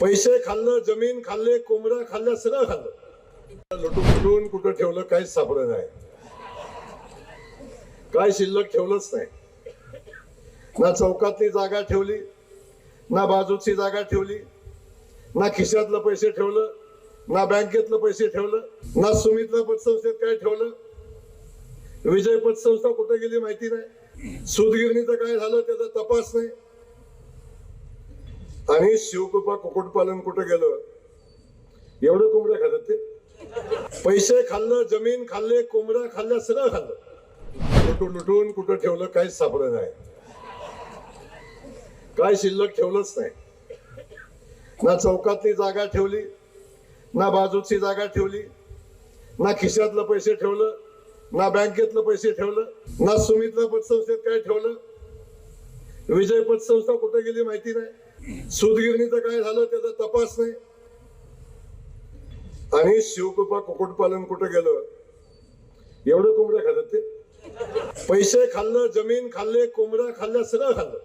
पैसे खाल्लं जमीन खाल्ले कोंबड्या खाल्ल्या सगळं खाल्लं. लुटून लुटून कुठं ठेवलं काहीच सापडलं नाही. काय शिल्लक ठेवलंच नाही. ना चौकातली जागा ठेवली ना बाजूची जागा ठेवली ना खिशातलं पैसे ठेवलं ना बँकेतलं पैसे ठेवलं ना सुमितला पतसंस्थेत काय ठेवलं. विजय पतसंस्था कुठे गेली माहिती नाही. सूतगिरणीचं काय झालं त्याचा तपास नाही. आणि शिवकृपा कुक्कुटपालन कुठं गेलं? एवढं कोंबड्या खातात ते? पैसे खाल्लं जमीन खाल्ले कोंबड्या खाल्ल्या सगळं खाल्लं. लुटून लुटून कुठं ठेवलं काहीच सापडलं नाही. काय शिल्लक ठेवलंच नाही. ना चौकातली जागा ठेवली ना बाजूची जागा ठेवली ना खिशातलं पैसे ठेवलं ना बँकेतलं पैसे ठेवलं ना सुमितला पतसंस्थेत काय ठेवलं? विजय पतसंस्था कुठे गेली माहिती नाही. सूतगिरणीचं काय झालं त्याचा तपास नाही. आणि शिवकृपा कुक्कुटपालन कुठं गेलं? एवढं कोंबड्या खातात ते. पैसे खाल्लं जमीन खाल्ले कोंबड्या खाल्ल्या सगळं खाल्लं.